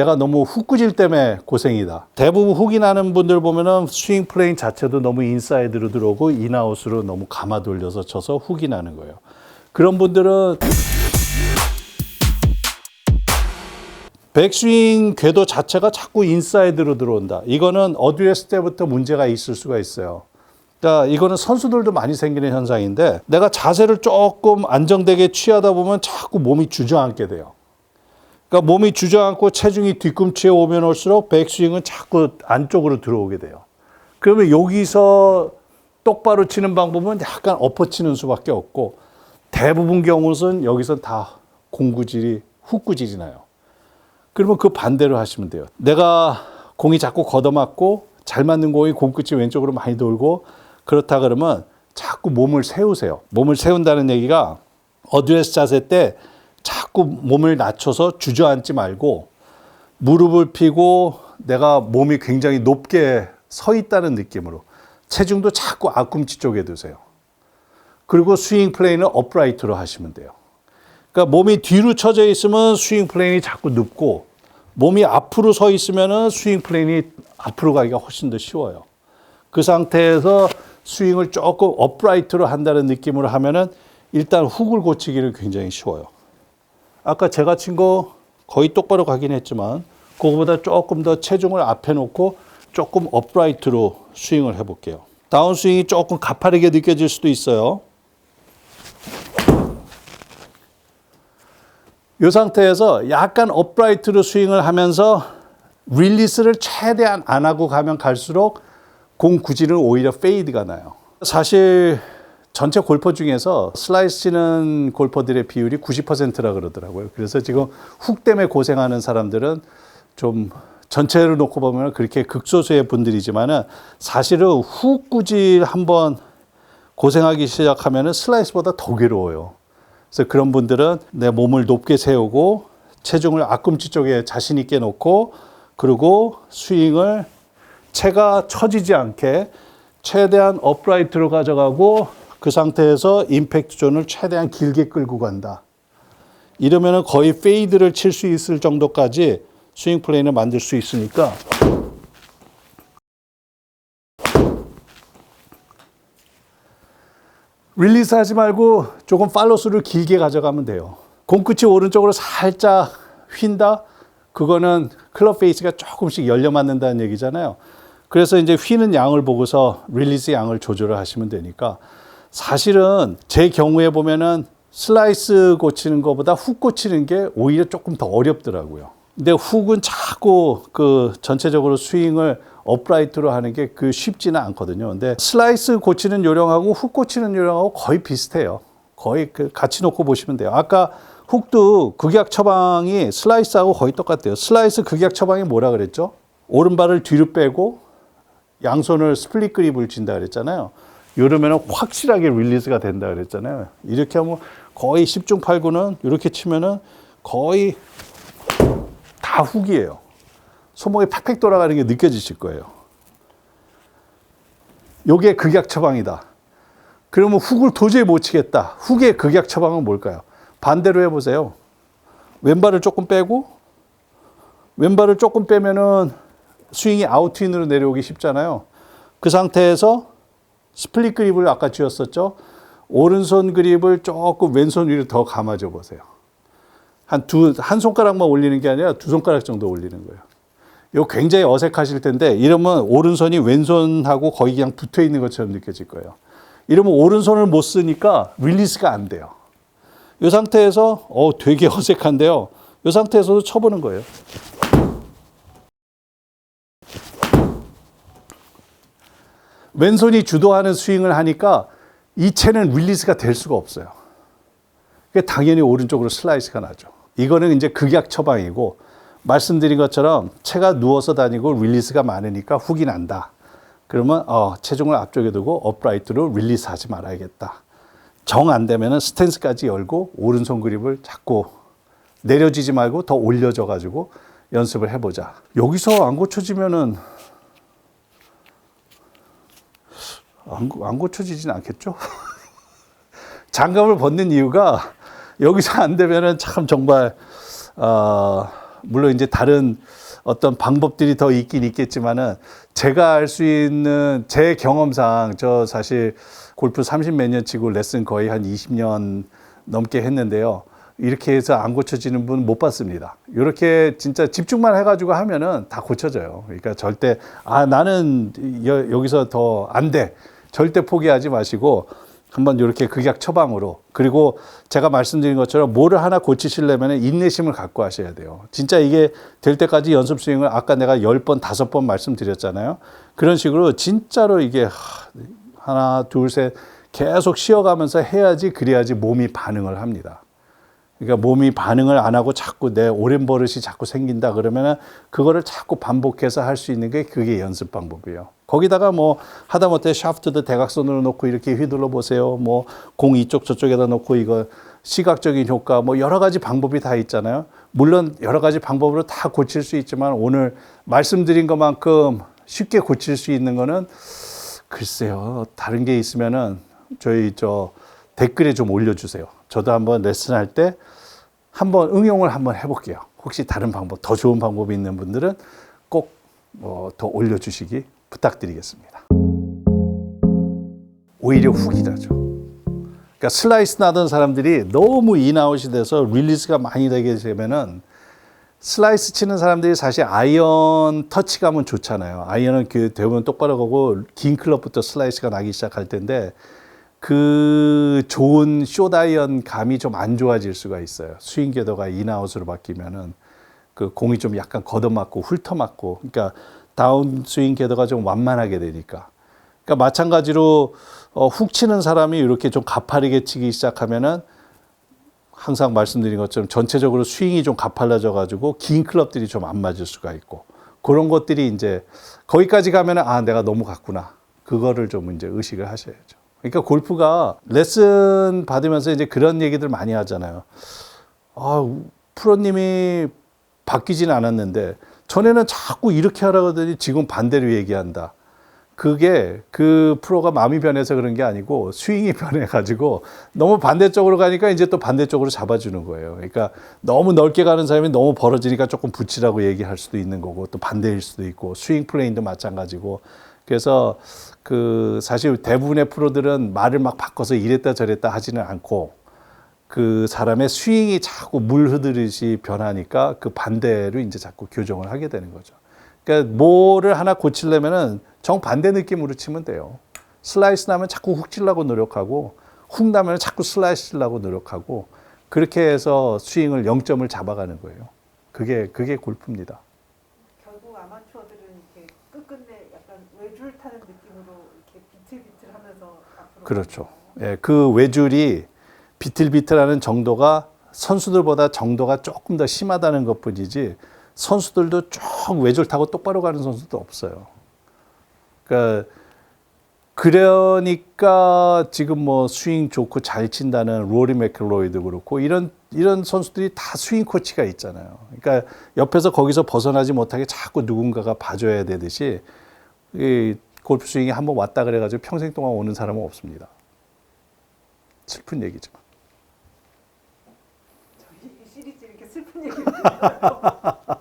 내가 너무 훅 구질 때문에 고생이다. 대부분 훅이 나는 분들 보면은 스윙 플레인 자체도 너무 인사이드로 들어오고 인아웃으로 너무 감아 돌려서 쳐서 훅이 나는 거예요. 그런 분들은 백스윙 궤도 자체가 자꾸 인사이드로 들어온다. 이거는 어드레스 때부터 문제가 있을 수가 있어요. 그러니까 이거는 선수들도 많이 생기는 현상인데 내가 자세를 조금 안정되게 취하다 보면 자꾸 몸이 주저앉게 돼요. 그러니까 몸이 주저앉고 체중이 뒤꿈치에 오면 올수록 백스윙은 자꾸 안쪽으로 들어오게 돼요. 그러면 여기서 똑바로 치는 방법은 약간 엎어치는 수밖에 없고 대부분 경우는 여기서 다 공구질이 훅구질이 나요. 그러면 그 반대로 하시면 돼요. 내가 공이 자꾸 걷어맞고 잘 맞는 공이 공끝이 왼쪽으로 많이 돌고 그렇다 그러면 자꾸 몸을 세우세요. 몸을 세운다는 얘기가 어드레스 자세 때 자꾸 몸을 낮춰서 주저앉지 말고 무릎을 펴고 내가 몸이 굉장히 높게 서 있다는 느낌으로 체중도 자꾸 앞꿈치 쪽에 두세요. 그리고 스윙 플레이는 업라이트로 하시면 돼요. 그러니까 몸이 뒤로 쳐져 있으면 스윙 플레인이 자꾸 눕고 몸이 앞으로 서 있으면은 스윙 플레인이 앞으로 가기가 훨씬 더 쉬워요. 그 상태에서 스윙을 조금 업라이트로 한다는 느낌으로 하면은 일단 훅을 고치기는 굉장히 쉬워요. 아까 제가 친 거 거의 똑바로 가긴 했지만 그거보다 조금 더 체중을 앞에 놓고 조금 업라이트로 스윙을 해볼게요. 다운 스윙이 조금 가파르게 느껴질 수도 있어요. 이 상태에서 약간 업라이트로 스윙을 하면서 릴리스를 최대한 안 하고 가면 갈수록 공 구질은 오히려 페이드가 나요. 사실 전체 골퍼 중에서 슬라이스 치는 골퍼들의 비율이 90%라 그러더라고요. 그래서 지금 훅 때문에 고생하는 사람들은 좀 전체를 놓고 보면 그렇게 극소수의 분들이지만은 사실은 훅 구질 한번 고생하기 시작하면은 슬라이스보다 더 괴로워요. 그래서 그런 분들은 내 몸을 높게 세우고 체중을 앞꿈치 쪽에 자신 있게 놓고 그리고 스윙을 채가 처지지 않게 최대한 업라이트로 가져가고 그 상태에서 임팩트 존을 최대한 길게 끌고 간다. 이러면은 거의 페이드를 칠 수 있을 정도까지 스윙 플레이를 만들 수 있으니까 릴리스 하지 말고 조금 팔로스를 길게 가져가면 돼요. 공끝이 오른쪽으로 살짝 휜다? 그거는 클럽 페이스가 조금씩 열려 맞는다는 얘기잖아요. 그래서 이제 휘는 양을 보고서 릴리스 양을 조절을 하시면 되니까 사실은 제 경우에 보면은 슬라이스 고치는 것보다 훅 고치는 게 오히려 조금 더 어렵더라고요. 근데 훅은 자꾸 그 전체적으로 스윙을 업라이트로 하는 게 그 쉽지는 않거든요. 근데 슬라이스 고치는 요령하고 훅 고치는 요령하고 거의 비슷해요. 거의 그 같이 놓고 보시면 돼요. 아까 훅도 극약 처방이 슬라이스하고 거의 똑같아요. 슬라이스 극약 처방이 뭐라 그랬죠? 오른발을 뒤로 빼고 양손을 스플릿 그립을 진다 그랬잖아요. 이러면 확실하게 릴리즈가 된다 그랬잖아요. 이렇게 하면 거의 10중 8구는 이렇게 치면은 거의 다 훅이에요. 손목이 팍팍 돌아가는 게 느껴지실 거예요. 요게 극약 처방이다. 그러면 훅을 도저히 못 치겠다. 훅의 극약 처방은 뭘까요? 반대로 해보세요. 왼발을 조금 빼고 왼발을 조금 빼면은 스윙이 아웃인으로 내려오기 쉽잖아요. 그 상태에서 스플릿 그립을 아까 쥐었었죠. 오른손 그립을 조금 왼손 위로 더 감아줘 보세요. 한 두, 한 손가락만 올리는 게 아니라 두 손가락 정도 올리는 거예요. 이거 굉장히 어색하실 텐데 이러면 오른손이 왼손하고 거의 그냥 붙어 있는 것처럼 느껴질 거예요. 이러면 오른손을 못 쓰니까 릴리스가 안 돼요. 이 상태에서 어 되게 어색한데요. 이 상태에서도 쳐보는 거예요. 왼손이 주도하는 스윙을 하니까 이 채는 릴리스가 될 수가 없어요. 그러니까 당연히 오른쪽으로 슬라이스가 나죠. 이거는 이제 극약 처방이고 말씀드린 것처럼 채가 누워서 다니고 릴리스가 많으니까 훅이 난다. 그러면 어, 체중을 앞쪽에 두고 업라이트로 릴리스 하지 말아야겠다. 정 안 되면 스탠스까지 열고 오른손 그립을 자꾸 내려지지 말고 더 올려져 가지고 연습을 해보자. 여기서 안 고쳐지면은 안, 고- 안 고쳐지진 않겠죠? 장갑을 벗는 이유가 여기서 안 되면은 참 정말 어, 물론 이제 다른 어떤 방법들이 더 있긴 있겠지만은 제가 알 수 있는 제 경험상 저 사실 골프 30 몇 년 치고 레슨 거의 한 20년 넘게 했는데요. 이렇게 해서 안 고쳐지는 분 못 봤습니다. 이렇게 진짜 집중만 해가지고 하면은 다 고쳐져요. 그러니까 절대 아 나는 여, 여기서 더 안 돼. 절대 포기하지 마시고 한번 이렇게 극약 처방으로 그리고 제가 말씀드린 것처럼 뭐를 하나 고치시려면 인내심을 갖고 하셔야 돼요. 진짜 이게 될 때까지 연습 스윙을 아까 내가 10번, 5번 말씀드렸잖아요. 그런 식으로 진짜로 이게 하- 하나, 둘, 셋 계속 쉬어가면서 해야지 그래야지 몸이 반응을 합니다. 그러니까 몸이 반응을 안 하고 자꾸 내 오랜 버릇이 자꾸 생긴다 그러면은 그거를 자꾸 반복해서 할 수 있는 게 그게 연습 방법이에요. 거기다가 뭐 하다못해 샤프트도 대각선으로 놓고 이렇게 휘둘러 보세요. 뭐 공 이쪽 저쪽에다 놓고 이거 시각적인 효과 뭐 여러 가지 방법이 다 있잖아요. 물론 여러 가지 방법으로 다 고칠 수 있지만 오늘 말씀드린 것만큼 쉽게 고칠 수 있는 거는 글쎄요. 다른 게 있으면은 저희 저 댓글에 좀 올려주세요. 저도 한번 레슨할 때 한번 응용을 한번 해볼게요. 혹시 다른 방법, 더 좋은 방법이 있는 분들은 꼭 어, 더 올려주시기 부탁드리겠습니다. 오히려 나죠. 그러니까 슬라이스 나던 사람들이 너무 인아웃이 돼서 릴리스가 많이 되게 되면은 슬라이스 치는 사람들이 사실 아이언 터치감은 좋잖아요. 아이언은 그 대부분 똑바로 가고 긴 클럽부터 슬라이스가 나기 시작할 텐데 그 좋은 숏아이언 감이 좀 안 좋아질 수가 있어요. 스윙 궤도가 인아웃으로 바뀌면은 그 공이 좀 약간 걷어맞고 훑어맞고 그러니까 다운 스윙 궤도가 좀 완만하게 되니까 그러니까 마찬가지로 어, 훅 치는 사람이 이렇게 좀 가파르게 치기 시작하면은 항상 말씀드린 것처럼 전체적으로 스윙이 좀 가팔라져 가지고 긴 클럽들이 좀 안 맞을 수가 있고 그런 것들이 이제 거기까지 가면은 아 내가 너무 갔구나 그거를 좀 이제 의식을 하셔야죠. 그러니까 골프가 레슨 받으면서 이제 그런 얘기들 많이 하잖아요. 아 프로님이 바뀌진 않았는데 전에는 자꾸 이렇게 하라고 하더니 지금 반대로 얘기한다. 그게 그 프로가 마음이 변해서 그런 게 아니고 스윙이 변해가지고 너무 반대쪽으로 가니까 이제 또 반대쪽으로 잡아주는 거예요. 그러니까 너무 넓게 가는 사람이 너무 벌어지니까 조금 붙이라고 얘기할 수도 있는 거고 또 반대일 수도 있고 스윙 플레인도 마찬가지고 그래서 그 사실 대부분의 프로들은 말을 막 바꿔서 이랬다 저랬다 하지는 않고 그 사람의 스윙이 자꾸 물 흐르듯이 변하니까 그 반대로 이제 자꾸 교정을 하게 되는 거죠. 그러니까 뭐를 하나 고치려면은 정반대 느낌으로 치면 돼요. 슬라이스 나면 자꾸 훅 치려고 노력하고 훅 나면 자꾸 슬라이스 치려고 노력하고 그렇게 해서 스윙을 0점을 잡아가는 거예요. 그게 그게 골프입니다. 결국 아마추어들은 이렇게 끝끝내 약간 외줄 타는 느낌으로 이렇게 비틀비틀하면서 앞으로 그렇죠. 예, 그 외줄이 비틀비틀하는 정도가 선수들보다 정도가 조금 더 심하다는 것뿐이지 선수들도 쭉 외줄 타고 똑바로 가는 선수도 없어요. 그러니까 그러니까 지금 뭐 스윙 좋고 잘 친다는 로리 맥클로이도 그렇고 이런 이런 선수들이 다 스윙 코치가 있잖아요. 그러니까 옆에서 거기서 벗어나지 못하게 자꾸 누군가가 봐줘야 되듯이 이 골프 스윙이 한번 왔다 그래가지고 평생 동안 오는 사람은 없습니다. 슬픈 얘기지만. 이 시리즈 이렇게 슬픈 들어요.